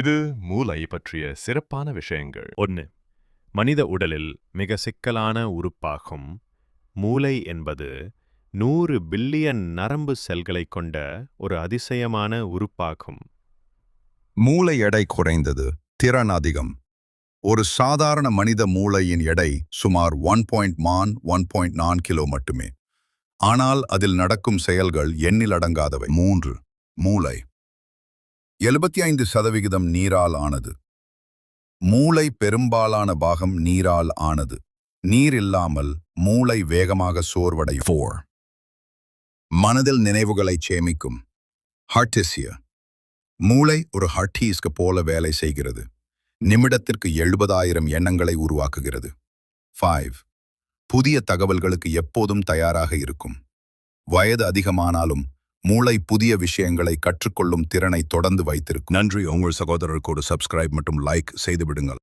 இது மூளை பற்றிய சிறப்பான விஷயங்கள். ஒன்று மனித உடலில் மிக சிக்கலான உறுப்பாகும். மூளை என்பது நூறு பில்லியன் நரம்பு செல்களைக் கொண்ட ஒரு அதிசயமான உறுப்பாகும். மூளை எடை குறைந்தது திறன் அதிகம். ஒரு சாதாரண மனித மூளையின் எடை சுமார் ஒன் பாயிண்ட் மான் ஒன் பாயிண்ட் நான் கிலோ மட்டுமே. ஆனால் அதில் நடக்கும் செயல்கள் எண்ணிலடங்காதவை மூன்று மூளை. எழுபத்தி ஐந்து சதவிகிதம் நீரால் ஆனது. மூளை பெரும்பாலான பாகம் நீரால் ஆனது. நீர் இல்லாமல் மூளை வேகமாக சோர்வடை ஃபோர் மனதில் நினைவுகளை சேமிக்கும். ஹார்டிசியா மூளை ஒரு ஹார்டீஸ்க்கு போல வேலை செய்கிறது. நிமிடத்திற்கு எழுபதாயிரம் எண்ணங்களை உருவாக்குகிறது. ஃபைவ் புதிய தகவல்களுக்கு எப்போதும் தயாராக இருக்கும். வயது அதிகமானாலும் மூளை புதிய விஷயங்களை கற்றுக்கொள்ளும் திறனை தொடர்ந்து வைத்திருக்கும். நன்றி. உங்கள் சகோதரர் கூட சப்ஸ்கிரைப் மற்றும் லைக் செய்து விடுங்கள்.